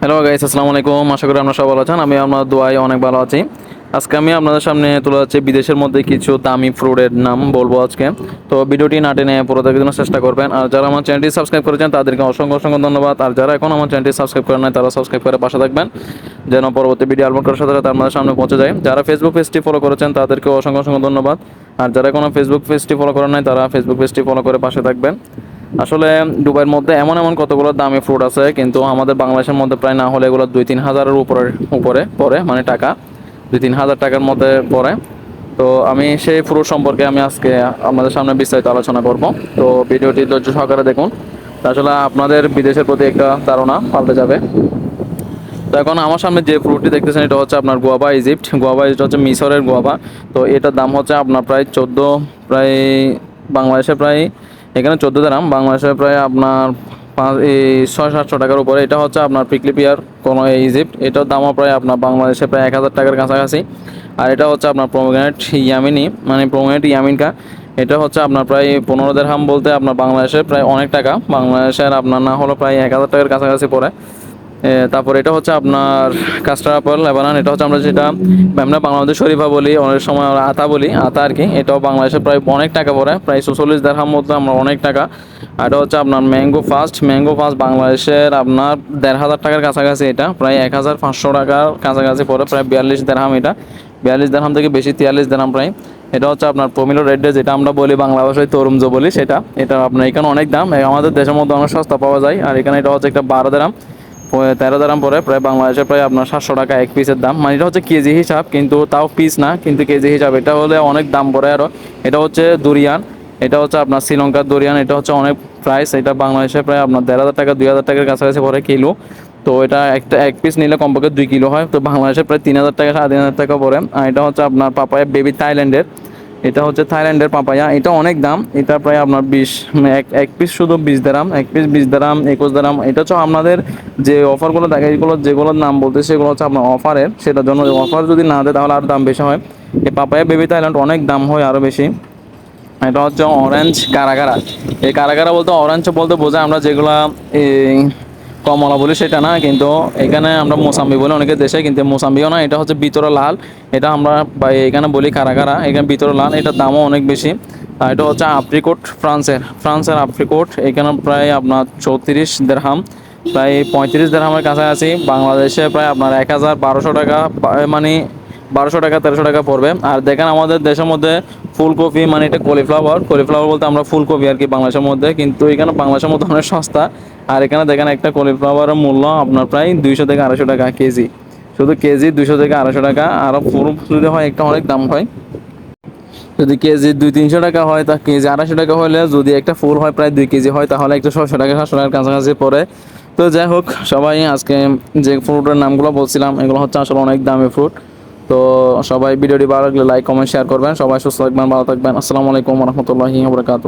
Hello guys আসসালামু আলাইকুম আশা করি আপনারা সবাই ভালো আছেন। আমি আপনার দোয়াই অনেক ভালো আছি। আজকে আমি আপনাদের সামনে তুলে যাচ্ছি বিদেশের মধ্যে কিছু দামি ফ্রুটের নাম বলব আজকে। তো ভিডিওটি না টেনে পুরো দেখার জন্য চেষ্টা করবেন। আর যারা আমার চ্যানেলটি সাবস্ক্রাইব করেছেন, তাদেরকে অসংখ্য অসংখ্য ধন্যবাদ। আর যারা এখন আমার চ্যানেলটি সাবস্ক্রাইব করেন নাই, তারা সাবস্ক্রাইব করে পাশে থাকবেন। যেন পরবর্তী ভিডিও আপলোড করার সাথে সাথে আপনাদের সামনে পৌঁছে যায়। যারা ফেসবুক পেজটি ফলো করেছেন তাদেরকে অসংখ্য অসংখ্য ধন্যবাদ। আর যারা কোনো ফেসবুক পেজটি ফলো করেন নাই, তারা ফেসবুক পেজটি ফলো করে পাশে থাকবেন। আসলে দুবাইয়ের মধ্যে এমন এমন কতগুলো দামি ফ্রুট আছে, কিন্তু আমাদের বাংলাদেশের মধ্যে প্রায় না হলে এগুলো দুই তিন হাজারের উপরে উপরে পড়ে মানে টাকা দুই তিন হাজার টাকার মধ্যে পড়ে। তো আমি সেই ফ্রুট সম্পর্কে আমি আজকে আমাদের সামনে বিস্তারিত আলোচনা করব। তো ভিডিওটি ধৈর্য সহকারে দেখুন। আসলে আপনাদের বিদেশের প্রতি একটা ধারণা পাল্টে যাবে। তো এখন আমার সামনে যে ফ্রুটটি দেখতেছেন, এটা হচ্ছে আপনার গোয়াবা ইজিপ্ট গোয়াবা ইজিপ্ট হচ্ছে মিশরের গোয়াবা তো এটার দাম হচ্ছে আপনার প্রায় চোদ্দ, প্রায় বাংলাদেশে প্রায় এখানে চোদ্দ দাম বাংলাদেশে প্রায় আপনার পাঁচ, এই ছয় সাতশো টাকার উপরে। এটা হচ্ছে আপনার পিকলিপিয়ার কোনো ইজিপ্ট এটার দামও প্রায় আপনার বাংলাদেশে প্রায় এক হাজার টাকার কাছাকাছি। আর এটা হচ্ছে আপনার প্রোমোগ্রেনেট ইয়ামিনি মানে প্রোমোগ্রেনেট ইয়ামিনকা এটা হচ্ছে আপনার প্রায় পনেরো দেড়হাম বলতে আপনার বাংলাদেশে প্রায় অনেক টাকা। বাংলাদেশের আপনার না হলো প্রায় এক হাজার টাকার কাছাকাছি পড়ে। তারপর এটা হচ্ছে আপনার কাস্টার আপেল, লেবানন, এটা হচ্ছে আমরা যেটা আমরা বাংলাদেশ শরীফা বলি অনেক সময় আমরা আতা বলি, আতা আর কি, এটাও বাংলাদেশে প্রায় অনেক টাকা পড়ে, প্রায় চল্লিশ দেড়হাম মধ্যে আমরা অনেক টাকা। এটা হচ্ছে আপনার ম্যাঙ্গো ফাস্ট ম্যাঙ্গো ফাস্ট বাংলাদেশের আপনার দেড় হাজার টাকার কাছাকাছি এটা, প্রায় এক হাজার পাঁচশো টাকার কাছাকাছি পড়ে, প্রায় বিয়াল্লিশ দেড়হাম এটা, বিয়াল্লিশ দেড়হাম থেকে বেশি তিয়াল্লিশ দেড়হাম প্রায়। এটা হচ্ছে আপনার প্রমিলো রেড যেটা আমরা বলি বাংলা ভাষায় তরুমজ বলি সেটা, এটা আপনার এখানে অনেক দাম, আমাদের দেশের মধ্যে অনেক সস্তা পাওয়া যায়, আর এখানে এটা হচ্ছে একটা বারো দেড়হাম। প- তেরো দাম পরে প্রায় বাংলাদেশে প্রায় আপনার সাতশো টাকা এক পিসের দাম। মানে এটা হচ্ছে কেজি হিসাব, কিন্তু তাও পিস না, কিন্তু কেজি হিসাব। এটা হলে অনেক দাম পড়ে আরও এটা হচ্ছে দুরিয়ান। এটা হচ্ছে আপনার শ্রীলঙ্কার দুরিয়ান। এটা হচ্ছে অনেক প্রাইস এটা বাংলাদেশে প্রায় আপনার দেড় হাজার টাকা, দুই হাজার টাকার কাছাকাছি পরে কিলো। তো এটা একটা এক পিস নিলে কমপক্ষে দুই কিলো হয়। তো বাংলাদেশে প্রায় তিন হাজার টাকা, সাড়ে তিন হাজার টাকা পড়ে। আর এটা হচ্ছে আপনার পাপায়া বেবি থাইল্যান্ডের এটা হচ্ছে থাইল্যান্ডের পাপায়া। এটা অনেক দাম। এটা প্রায় আপনার বিশ এক এক পিস শুধু বিশ দারাম, এক পিস বিশ দাম একুশ দারাম। এটা হচ্ছে আপনাদের যে অফারগুলো থাকে, এগুলো যেগুলোর নাম বলতে সেগুলো হচ্ছে আপনার অফারের। সেটার জন্য অফার যদি না দেয়, তাহলে আর দাম বেশি হয়। এই পাপায়া বেবি থাইল্যান্ড অনেক দাম হয় আরও বেশি। এটা হচ্ছে অরেঞ্জ কারাগারা। এই কারাগারা বলতে অরেঞ্জ বলতে বোঝায় আমরা যেগুলা এই কমলা বলি সেটা না, কিন্তু এখানে আমরা মোসাম্বি বলি অনেকে দেশে, কিন্তু মোসাম্বিও না, এটা হচ্ছে ভিতরে লাল। এটা আমরা এখানে বলি কারাগারা, এখানে ভিতরে লাল, এটার দামও অনেক বেশি। আর এটা হচ্ছে আপ্রিকোট ফ্রান্সের ফ্রান্সের আপ্রিকোট এখানে প্রায় আপনার চৌত্রিশ দেড়হাম প্রায় পঁয়ত্রিশ দেড়হামের কাছাকাছি। বাংলাদেশে প্রায় আপনার এক হাজার বারোশো টাকা মানে বারোশো টাকা, তেরোশো টাকা পড়বে। আর দেখেন আমাদের দেশের মধ্যে ফুলকপি মানে এটা কলিফ্লাওয়ার কলিফ্লাওয়ার বলতে আমরা ফুলকপি আর কি বাংলাদেশের মধ্যে, কিন্তু এখানে বাংলাদেশের মধ্যে অনেক সস্তা। আর এখানে দেখেন একটা কলিফ্লাওয়ারের মূল্য আপনার প্রায় দুইশো থেকে আড়াইশো টাকা কেজি। শুধু কেজি দুইশো থেকে আড়াইশো টাকা, আর ফুল যদি হয় একটা অনেক দাম হয়। যদি কেজি দুই তিনশো টাকা হয়, তা কেজি আড়াইশো টাকা হলে যদি একটা ফুল হয় প্রায় দুই কেজি হয়, তাহলে একটা ছশো টাকা, সাতশো টাকার কাছাকাছি পড়ে। তো যাই হোক, সবাই আজকে যে ফ্রুটের নামগুলো বলছিলাম, এগুলো হচ্ছে আসলে অনেক দামি ফ্রুট তো সবাই ভিডিওটি ভালো লাগলে লাইক কমেন্ট শেয়ার করবেন। সবাই সুস্থ থাকবেন, ভালো থাকবেন। আসসালামু আলাইকুম রহমতুল্লাহি বরকাত